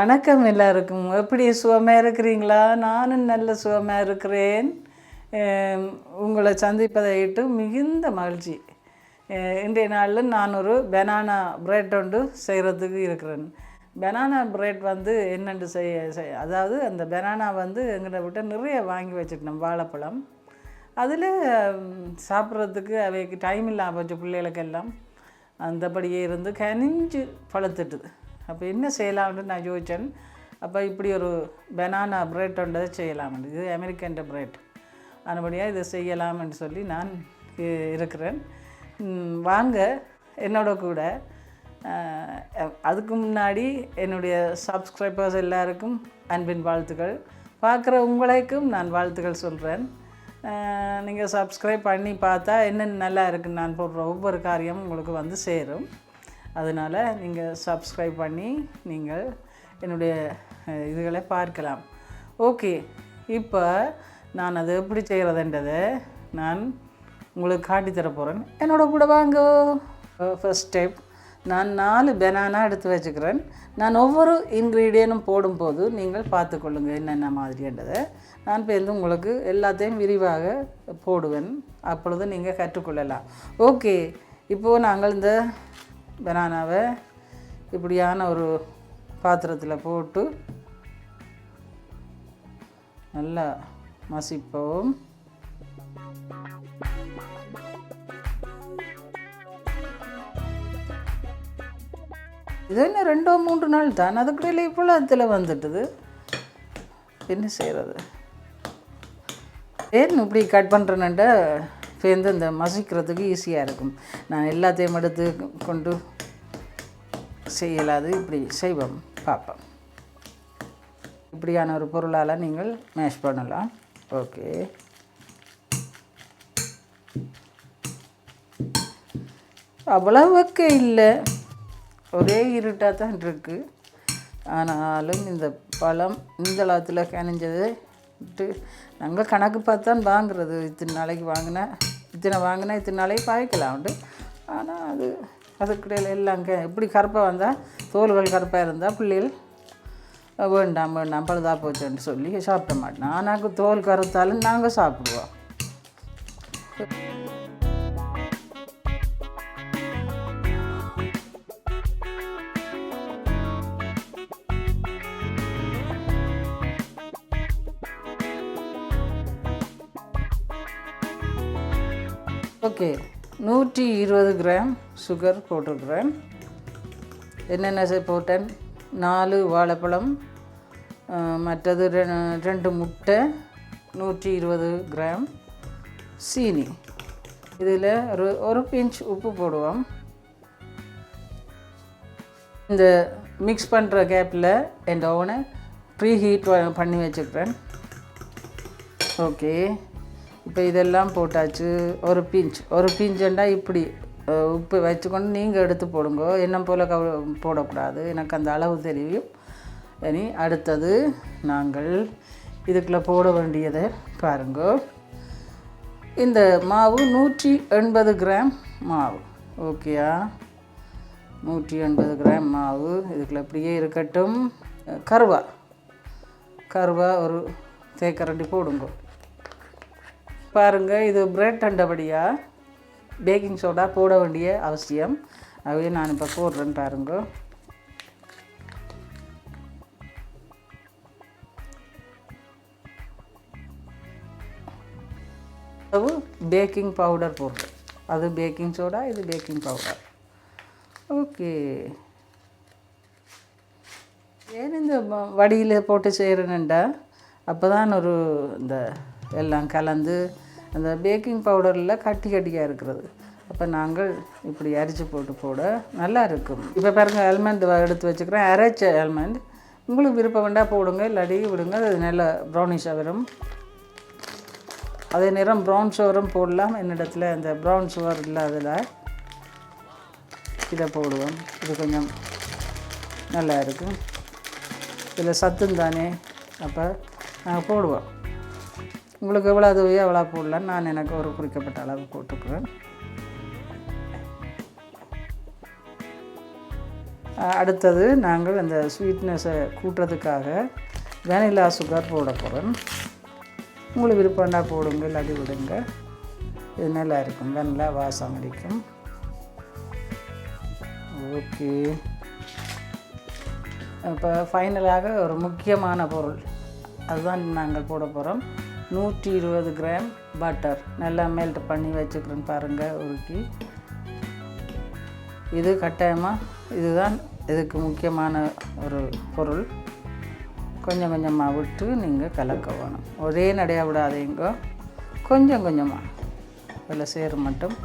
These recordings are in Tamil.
வணக்கம் எல்லாருக்கும். எப்படி சுகமாக இருக்கிறீங்களா? நானும் நல்ல சுகமாக இருக்கிறேன். உங்களை சந்திப்பதையிட்டு மிகுந்த மகிழ்ச்சி. இன்றைய நாளில் நான் ஒரு பெனானா பிரெட் ஒன்று செய்கிறதுக்கு இருக்கிறேன். பெனானா பிரெட் வந்து என்னென்று செய்ய செய்ய அதாவது அந்த பெனானா வந்து எங்கிட்ட விட்டு நிறைய வாங்கி வச்சுட்டோம் வாழைப்பழம். அதில் சாப்பிட்றதுக்கு அவைக்கு டைம் இல்லாமல் போச்சு பிள்ளைகளுக்கெல்லாம். அந்தபடியே இருந்து கனிஞ்சு பழுத்துட்டுது. அப்போ என்ன செய்யலாம்னு நான் யோசித்தேன் அப்போ இப்படி ஒரு பெனானா பிரெட் ஒன்றதை செய்யலாம். இது அமெரிக்கன் பிரெட் அதுபடியாக இதை செய்யலாம்னு சொல்லி நான் இ- இருக்கிறேன். வாங்க என்னோட கூட. அதுக்கு முன்னாடி என்னுடைய சப்ஸ்கிரைபர்ஸ் எல்லாருக்கும் அன்பின் வாழ்த்துக்கள். பார்க்குற உங்களுக்கும் நான் வாழ்த்துக்கள் சொல்கிறேன் நீங்கள் சப்ஸ்கிரைப் பண்ணி பார்த்தா என்னென்ன நல்லா இருக்குன்னு நான் போடுற ஒவ்வொரு காரியமும் உங்களுக்கு வந்து சேரும். அதனால் நீங்கள் சப்ஸ்கிரைப் பண்ணி நீங்கள் என்னுடைய இதுகளை பார்க்கலாம். ஓகே இப்போ நான் அது எப்படி செய்கிறதுன்றதை நான் உங்களுக்கு காட்டி போகிறேன் என்னோட கூட வாங்க. ஃபர்ஸ்ட் ஸ்டெப் நான் நாலு பெனானா எடுத்து வச்சுக்கிறேன். நான் ஒவ்வொரு இன்க்ரீடியனும் போடும்போது நீங்கள் பார்த்துக்கொள்ளுங்கள் என்னென்ன மாதிரின்றதை. நான் இப்போ வந்து உங்களுக்கு எல்லாத்தையும் விரிவாக போடுவேன். அப்பொழுது நீங்கள் கற்றுக்கொள்ளலாம். ஓகே இப்போது நாங்கள் இந்த பெனானாவை இப்படியான ஒரு பாத்திரத்தில் போட்டு நல்லா மசிப்போம். இது என்ன ரெண்டோ மூன்று நாள் தான். அதுக்கிடையில் இப்போ அதில் வந்துட்டுது. என்ன செய்கிறது ஏன் இப்படி கட் பண்ணுறேன்னுட்ட சேர்ந்து இந்த மசிக்கிறதுக்கு ஈஸியாக இருக்கும். நான் எல்லாத்தையும் எடுத்து கொண்டு செய்யலாது இப்படி செய்வோம். பார்ப்போம். இப்படியான ஒரு பொருளால் நீங்கள் மேஷ் பண்ணலாம். ஓகே. அவ்வளவுக்கு இல்லை. ஒரே இருட்டாக தான் இருக்குது ஆனாலும் இந்த பழம் இந்த லாத்தில் கனிஞ்சது. விட்டு நாங்கள் கணக்கு பார்த்தான் வாங்குறது. இத்தனை நாளைக்கு வாங்கினா இத்தனை வாங்கினா இத்தனை நாளைக்கு பாய்க்கலாம் உண்டு. ஆனால் அது அதுக்கிடையில் எல்லாம் இப்படி கருப்பாக வந்தால் தோல்கள் கருப்பாக இருந்தால் பிள்ளைகள் வேண்டாம் வேண்டாம் பழுதா போச்சுன்னு சொல்லி சாப்பிட மாட்டோம் ஆனால் தோல் கருத்தாலும் நாங்கள் சாப்பிடுவோம். ஓகே. நூற்றி இருபது கிராம் சுகர் போட்டிருக்கிறேன். என்னென்ன போட்டேன்? நாலு வாழைப்பழம் மற்றது ரெ- ரெண்டு முட்டை நூற்றி இருபது கிராம் சீனி. இதில் ஒரு ஒரு பிஞ்ச் உப்பு போடுவோம். இந்த மிக்ஸ் பண்ணுற கேப்பில் என் ஓவனை ப்ரீ ஹீட் பண்ணி வச்சுக்கிறேன். ஓகே. இப்போ இதெல்லாம் போட்டாச்சு. ஒரு பிஞ்ச். ஒரு பிஞ்சுண்டா இப்படி உப்பு வச்சுக்கொண்டு நீங்கள் எடுத்து போடுங்க. என்ன போல் கவ போடக்கூடாது. எனக்கு அந்த அளவு தெரியும். இனி அடுத்தது நாங்கள் இதுக்குள்ளே போட வேண்டியதை பாருங்க. இந்த மாவு நூற்றி எண்பது கிராம் மாவு. ஓகேயா நூற்றி எண்பது கிராம் மாவு. இதுக்குள்ள அப்படியே இருக்கட்டும். கருவா. கருவா ஒரு தேக்கரண்டி போடுங்க. பாருங்கள் இது பிரெட் அண்டபடியாக பேக்கிங் சோடா போட வேண்டிய அவசியம். ஆகவே நான் இப்போ போடுறேன் பாருங்க. அளவு பேக்கிங் பவுடர் போடுறேன். அது பேக்கிங் சோடா இது பேக்கிங் பவுடர் ஓகே ஏன் இந்த வடியில் போட்டு செய்கிறேன்டா அப்போ தான் ஒரு இந்த எல்லாம் கலந்து அந்த பேக்கிங் பவுடரில் கட்டி கட்டியாக இருக்கிறது. அப்போ நாங்கள் இப்படி அரிச்சு போட்டு போட நல்லா இருக்கும். இப்போ பாருங்கள் ஆல்மண்ட் எடுத்து வச்சுக்கிறேன். அரைச்ச ஆல்மண்ட் உங்களுக்கு விருப்பம் வேண்டாம் போடுங்க இல்லாட்டி விடுங்க. அது நல்ல ப்ரௌனிஷாக வரும். அதே நேரம் ப்ரௌன் சுகரும் போடலாம். என்னிடத்துல இந்த ப்ரௌன் சுகர் இல்லாததில் இதை போடுவோம். இது கொஞ்சம் நல்லா இருக்கும். இதில் சத்தும் தானே. அப்போ நாங்கள் போடுவோம். உங்களுக்கு எவ்வளோ தேவையோ எவ்வளோ போடலாம் நான் எனக்கு ஒரு குறிக்கப்பட்ட அளவு போட்டுக்கிறேன். அடுத்தது நாங்கள் அந்த ஸ்வீட்னஸை கூட்டுறதுக்காக வெனிலா சுகர் போட போகிறோம் உங்களுக்கு விருப்பம்னா போடுங்க இல்லாட்டி விடுங்க. இது நல்லா இருக்கும். வெனிலா வாசம் அடிக்கும். ஓகே இப்போ ஃபைனலாக ஒரு முக்கியமான பொருள். அதுதான் நாங்கள் போட போகிறோம் நூற்றி இருபது கிராம் பட்டர் நல்லா மெல்ட் பண்ணி வச்சுக்கிறேன் பாருங்கள் உருக்கி. இது கட்டாயமாக இதுதான் இதுக்கு முக்கியமான ஒரு பொருள். கொஞ்சம் கொஞ்சமாக விட்டு நீங்கள் கலக்க வேணும். ஒரே நடையாக விடாதீங்க. கொஞ்சம் கொஞ்சமாக இதில் சேரு மட்டும்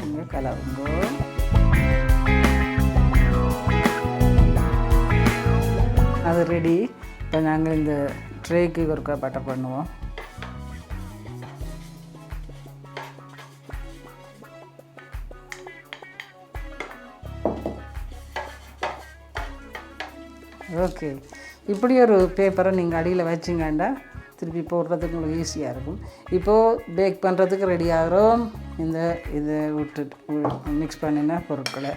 நீங்கள் கலவுங்க. அது ரெடி இப்போ நாங்கள் இந்த ட்ரேக்கு ஒருக்கா பட்டர் பண்ணுவோம். ஓகே இப்படி ஒரு பேப்பரை நீங்கள் அடியில் வச்சிங்கண்டா திருப்பி போடுறதுக்கு உங்களுக்கு ஈஸியாக இருக்கும். இப்போது பேக் பண்ணுறதுக்கு ரெடி ஆகிறோம். இந்த இதை விட்டு மிக்ஸ் பண்ணின பொருட்களை.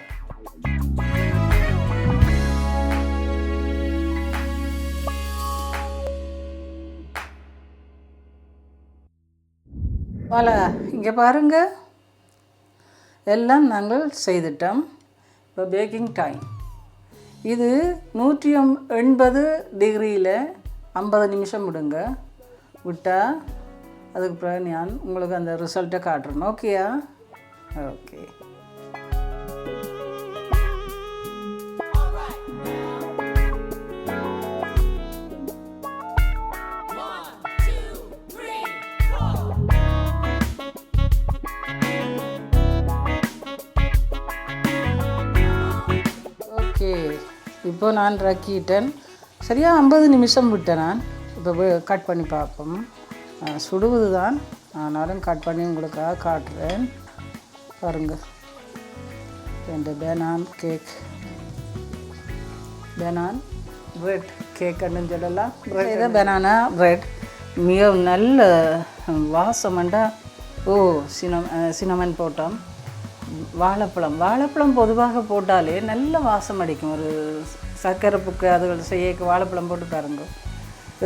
வாலா இங்கே பாருங்கள் எல்லாம் நாங்கள் செய்துட்டோம். இப்போ பேக்கிங் டைம் இது நூற்றி எண்பது டிகிரியில் ஐம்பது நிமிஷம் விடுங்க. விட்டால் அதுக்கு பிறகு நான் உங்களுக்கு அந்த ரிசல்ட்டை காட்டுறேன். ஓகேயா ஓகே இப்போ நான் ரக்கிட்டேன் சரியாக ஐம்பது நிமிஷம் விட்டேன் நான். இப்போ கட் பண்ணி பார்ப்போம். சுடுவது தான். ஆனாலும் கட் பண்ணி உங்களுக்காக காட்டுறேன். பாருங்க. ரெண்டு பேனான் கேக் பேனான் பிரெட் கேக்குன்னு சொல்லலாம். இதை பெனானா பிரெட் மிக நல்ல வாசமண்டா ஓ சினம் சினமன் போட்டோம் வாழைப்பழம். வாழைப்பழம் பொதுவாக போட்டாலே நல்ல வாசம் அடிக்கும். ஒரு சர்க்கரை புக்கு அதுகள் செய்ய வாழைப்பழம் போட்டு பாருங்க.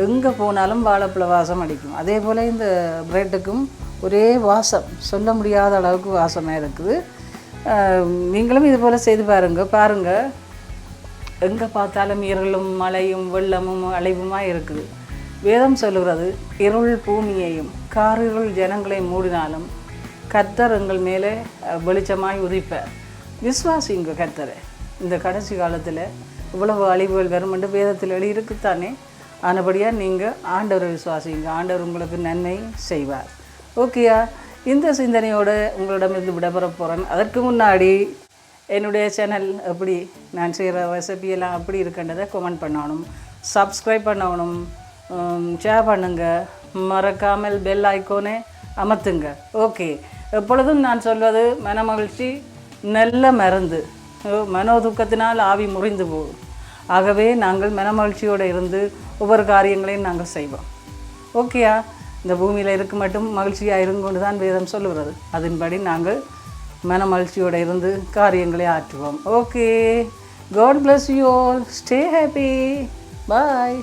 எங்கே போனாலும் வாழைப்பழ வாசம் அடிக்கும். அதே போல் இந்த ப்ரெட்டுக்கும் ஒரே வாசம் சொல்ல முடியாத அளவுக்கு வாசமாக இருக்குது. நீங்களும் இது போல் செய்து பாருங்கள் பாருங்கள் எங்கே பார்த்தாலும் இருளும் மழையும் வெள்ளமும் அலைவுமாக இருக்குது. வேதம் சொல்லுகிறது இருள் பூமியையும் காரிருள் ஜனங்களை மூடினாலும் கர்த்தர் எங்கள் மேலே வெளிச்சமாய் உதிப்பார். விஸ்வாசிங்க கர்த்தரை. இந்த கடைசி காலத்தில் இவ்வளவு அழிவுகள் வரும் என்று வேதத்தில் எழுதி இருக்குத்தானே ஆனபடியாக நீங்கள் ஆண்டவரை விசுவாசிங்க ஆண்டவர் உங்களுக்கு நன்மை செய்வார். ஓகேயா இந்த சிந்தனையோடு உங்களிடமிருந்து விடப்பெற போகிறேன் அதற்கு முன்னாடி என்னுடைய சேனல் எப்படி நான் செய்கிற ரெசிபியெல்லாம் எப்படி இருக்குன்றதை கமெண்ட் பண்ணணும். சப்ஸ்கிரைப் பண்ணணும். ஷேர் பண்ணுங்கள் மறக்காமல் பெல் ஐக்கோனே அமர்த்துங்க. ஓகே எப்பொழுதும் நான் சொல்வது மனமகிழ்ச்சி நல்ல மருந்து. மனோதுக்கத்தினால் ஆவி முறிந்து போகும் ஆகவே நாங்கள் மனமகிழ்ச்சியோடு இருந்து ஒவ்வொரு காரியங்களையும் நாங்கள் செய்வோம். ஓகேயா இந்த பூமியில் இருக்க மட்டும் மகிழ்ச்சியாக இருங்கொண்டு தான் வேதம் சொல்லுகிறது. அதன்படி நாங்கள் மன மகிழ்ச்சியோடு இருந்து காரியங்களை ஆற்றுவோம். Okay God bless you all stay happy bye